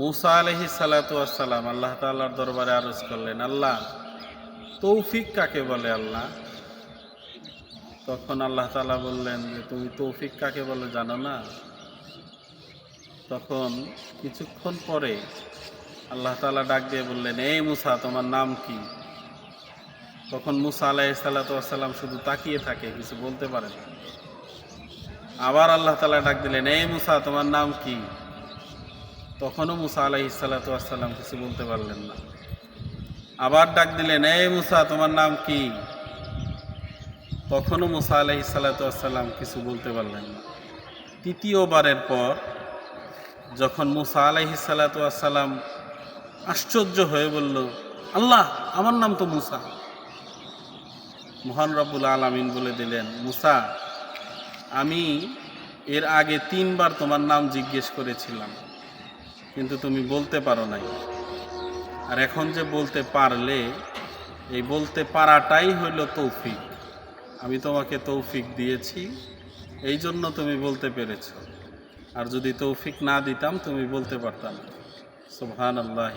মুসা আলহি সালাতাম আল্লাহ তাল্লাহর দরবারে আরজ করলেন, আল্লাহ, তৌফিক কাকে বলে আল্লাহ? তখন আল্লাহ তালা বললেন যে, তুমি তৌফিক কাকে বলে জানো না? তখন কিছুক্ষণ পরে আল্লাহ তালা ডাক দিয়ে বললেন, এই মুসা, তোমার নাম কি? তখন মুসা আলাহ সাল্লাতাম শুধু তাকিয়ে থাকে, কিছু বলতে পারে না। আবার আল্লাহ তালা ডাক দিলেন, এই মুসা, তোমার নাম কি? তখনও মুসা আলাহি সাল্লাতাম কিছু বলতে পারলেন না। আবার ডাক দিলেন, এই মুসা, তোমার নাম কি? তখনও মুসা আলাহি সাল্লাতাম কিছু বলতে পারলেন না। তৃতীয়বারের পর যখন মুসা আলাহি সাল্লাতাম আশ্চর্য হয়ে বলল, আল্লাহ, আমার নাম তো মুসা। মহান রব্বুল আলমিন বলে দিলেন, মুসা, আমি এর আগে তিনবার তোমার নাম জিজ্ঞেস করেছিলাম। কিন্তু তুমি বলতে পারো নাই। আর এখন যে বলতে পারলে, এই বলতে পারাটাই হইল তৌফিক। আমি তোমাকে তৌফিক দিয়েছি, এই জন্য তুমি বলতে পেরেছ। আর যদি তৌফিক না দিতাম, তুমি বলতে পারতাম সুবহান আল্লাহ